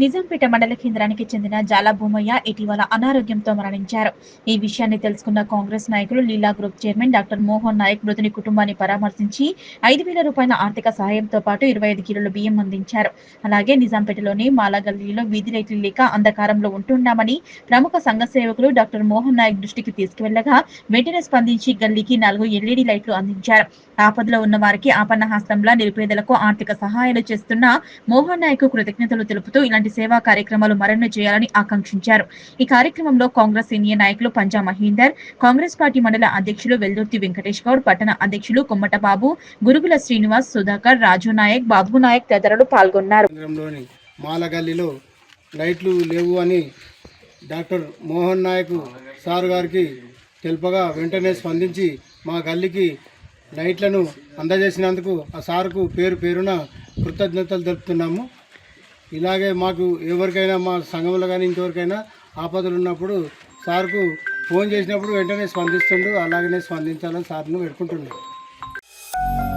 నిజాంపేట మండల కేంద్రానికి చెందిన జాలా భూమయ్య ఇటీవల అనారోగ్యంతో మరణించారు. ఈ విషయాన్ని తెలుసుకున్న కాంగ్రెస్ నాయకులు Leela group chairman doctor Mohan Naik మృతుని కుటుంబాన్ని పరామర్శించి ఐదు వేల రూపాయల ఆర్థిక సహాయంతో పాటు ఇరవై ఐదు కిలోల బియ్యం అందించారు. అలాగే నిజాంపేటలోని మాలాగల్లీలో వీధి రైతులు లేక అంధకారంలో ఉంటున్నామని ప్రముఖ సంఘ సేవకులు డాక్టర్ మోహన్ నాయక్ దృష్టికి తీసుకువెళ్ళగా వెంటనే స్పందించి గల్లీకి నాలుగు ఎల్ఈడి లైట్లు అందించారు. ఆపదలో ఉన్న వారికి ఆపన్న హస్తంలా నిరుపేదలకు ఆర్థిక సహాయాలు చేస్తున్న మోహన్ నాయక్ కృతజ్ఞతలు తెలుపుతూ ఇలాంటి సేవా కార్యక్రమాలు మరెన్నో చేయాలని ఆకాంక్షించారు. ఈ కార్యక్రమంలో కాంగ్రెస్ సీనియర్ నాయకులు పంజా మహీందర్ కాంగ్రెస్ పార్టీ మండల అధ్యక్షులు వెల్దుర్తి వెంకటేష్ గౌడ్ పట్టణ అధ్యక్షులు కొమ్మట బాబు గురుగుల శ్రీనివాస్ సుధాకర్ రాజు నాయక్ బాబు నాయక్ తదితరులు పాల్గొన్నారు. మాలగల్లిలో లైట్లు లేవు అని డాక్టర్ మోహన్ నాయక్ సార్ గారికి తెలుపగా వెంటనే స్పందించి మా గల్లీకి లైట్లను అందజేసినందుకు ఆ సార్కు పేరు పేరున కృతజ్ఞతలు తెలుపుతున్నాము. ఇలాగే మాకు ఎవరికైనా మా సంఘంలో కానీ ఇంతవరకైనా ఆపదలు ఉన్నప్పుడు సార్కు ఫోన్ చేసినప్పుడు వెంటనే స్పందిస్తుండు అలాగనే స్పందించాలని సార్ను పెట్టుకుంటున్నాడు